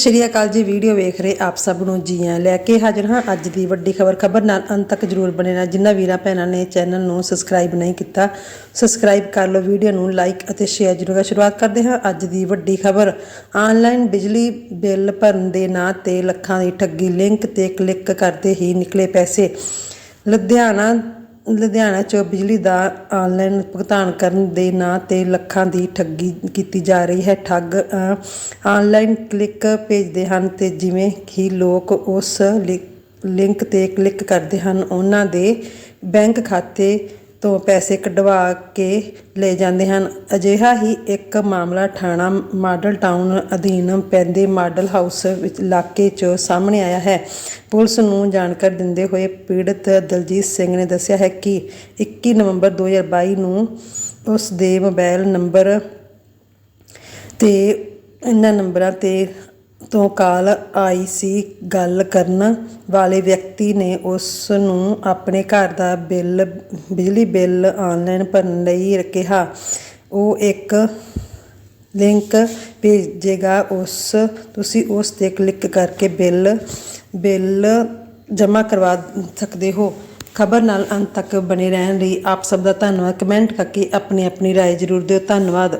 ਸ਼੍ਰੀ ਅਕਾਲ ਜੀ, ਵੀਡੀਓ ਵੇਖ ਰਹੇ ਆਪ ਸਭ ਨੂੰ ਜੀ ਆਇਆਂ ਲੈ ਕੇ ਹਾਜ਼ਰ ਹਾਂ ਅੱਜ ਦੀ ਵੱਡੀ ਖਬਰ। ਖਬਰ ਨਾਲ ਅੰਤ ਤੱਕ ਜਰੂਰ ਬਣੇ ਰਹਿਣਾ ਜਿਨ੍ਹਾਂ ਵੀਰਾਂ ਭੈਣਾਂ ਨੇ ਚੈਨਲ ਨੂੰ ਸਬਸਕ੍ਰਾਈਬ ਨਹੀਂ ਕੀਤਾ, ਸਬਸਕ੍ਰਾਈਬ ਕਰ ਲਓ ਵੀਡੀਓ ਨੂੰ, ਲਾਈਕ ਅਤੇ ਸ਼ੇਅਰ ਜਰੂਰ ਕਰ। ਸ਼ੁਰੂਆਤ ਕਰਦੇ ਹਾਂ ਅੱਜ ਦੀ ਵੱਡੀ ਖਬਰ। ਆਨਲਾਈਨ ਬਿਜਲੀ ਬਿੱਲ ਭਰਨ ਦੇ ਨਾਂ ਤੇ ਲੱਖਾਂ ਦੀ ਠੱਗੀ। ਲਿੰਕ ਤੇ ਕਲਿੱਕ ਕਰਦੇ ਹੀ ਨਿਕਲੇ ਪੈਸੇ। ਲੁਧਿਆਣਾ ਲੁਧਿਆਣਾ 'ਚ ਬਿਜਲੀ ਦਾ ਆਨਲਾਈਨ ਭੁਗਤਾਨ ਕਰਨ ਦੇ ਨਾਂ ਤੇ ਲੱਖਾਂ ਦੀ ਠੱਗੀ ਕੀਤੀ ਜਾ ਰਹੀ ਹੈ। ਠੱਗ ਅ, ਆਨਲਾਈਨ ਕਲਿੱਕ ਭੇਜਦੇ ਹਨ ਅਤੇ ਜਿਵੇਂ ਹੀ ਲੋਕ ਉਸ ਲਿ- ਲਿੰਕ ਤੇ ਕਲਿੱਕ ਕਰਦੇ ਹਨ। ਉਹਨਾਂ ਦੇ ਬੈਂਕ ਖਾਤੇ ਤੋਂ ਪੈਸੇ ਕਢਵਾ ਕੇ ਲੈ ਜਾਂਦੇ ਹਨ। ਅਜਿਹਾ ਹੀ ਇੱਕ ਮਾਮਲਾ ਥਾਣਾ ਮਾਡਲ ਟਾਊਨ ਅਧੀਨ ਪੈਂਦੇ ਮਾਡਲ ਹਾਊਸ ਵਿੱਚ ਇਲਾਕੇ 'ਚ ਸਾਹਮਣੇ ਆਇਆ ਹੈ। ਪੁਲਿਸ ਨੂੰ ਜਾਣਕਾਰੀ ਦਿੰਦੇ ਹੋਏ ਪੀੜਤ ਦਲਜੀਤ ਸਿੰਘ ਨੇ ਦੱਸਿਆ ਹੈ ਕਿ 21 ਨਵੰਬਰ 2022 ਨੂੰ ਉਸ ਦੇ ਮੋਬਾਈਲ ਨੰਬਰ ਤੇ ਇਹਨਾਂ ਨੰਬਰਾਂ ਤੇ ਤੋਂ ਕਾਲ ਆਈ ਸੀ ਗੱਲ ਕਰਨ ਵਾਲੇ ਵਿਅਕਤੀ ਨੇ ਉਸ ਨੂੰ ਆਪਣੇ ਘਰ ਦਾ ਬਿੱਲ ਬਿਜਲੀ ਬਿੱਲ ਆਨਲਾਈਨ ਭਰਨ ਲਈ ਕਿਹਾ ਉਹ ਇੱਕ ਲਿੰਕ ਭੇਜੇਗਾ ਉਸ ਤੁਸੀਂ ਉਸ ਤੇ ਕਲਿੱਕ ਕਰਕੇ ਬਿੱਲ ਬਿੱਲ ਜਮ੍ਹਾਂ ਕਰਵਾ ਸਕਦੇ ਹੋ ਖਬਰ ਨਾਲ ਅੰਤ ਤੱਕ ਬਣੇ ਰਹਿਣ ਲਈ ਆਪ ਸਭ ਦਾ ਧੰਨਵਾਦ ਕਮੈਂਟ ਕਰਕੇ ਆਪਣੀ ਆਪਣੀ رائے ਜ਼ਰੂਰ ਦਿਓ ਧੰਨਵਾਦ